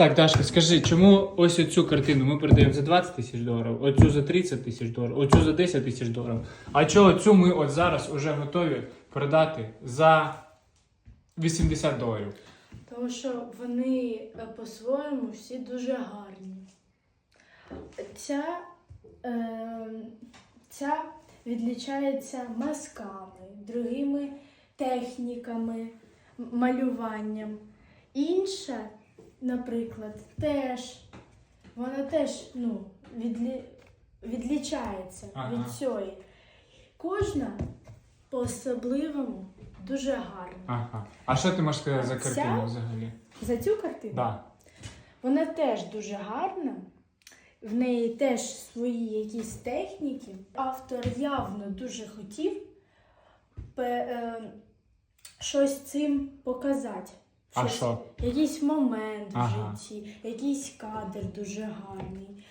Так, Дашка, скажи, чому ось оцю картину ми продаємо за 20 тисяч доларів, оцю за 30 тисяч доларів, оцю за 10 тисяч доларів, а чого цю ми от зараз вже готові продати за 80 доларів? Тому що вони е, по-своєму всі дуже гарні. Ця, е, ця відлічається мазками, другими техніками, малюванням. Інша, наприклад, теж, вона теж ну, відлі, відлічається Ага. від цієї. Кожна по-особливому дуже гарна. Ага. А що ти можеш сказати за картину взагалі? За цю картину? Да. Вона теж дуже гарна. В неї теж свої якісь техніки. Автор явно дуже хотів е, щось цим показати. А Щось- що? Якийсь момент Ага. в житті, якийсь кадр дуже гарний.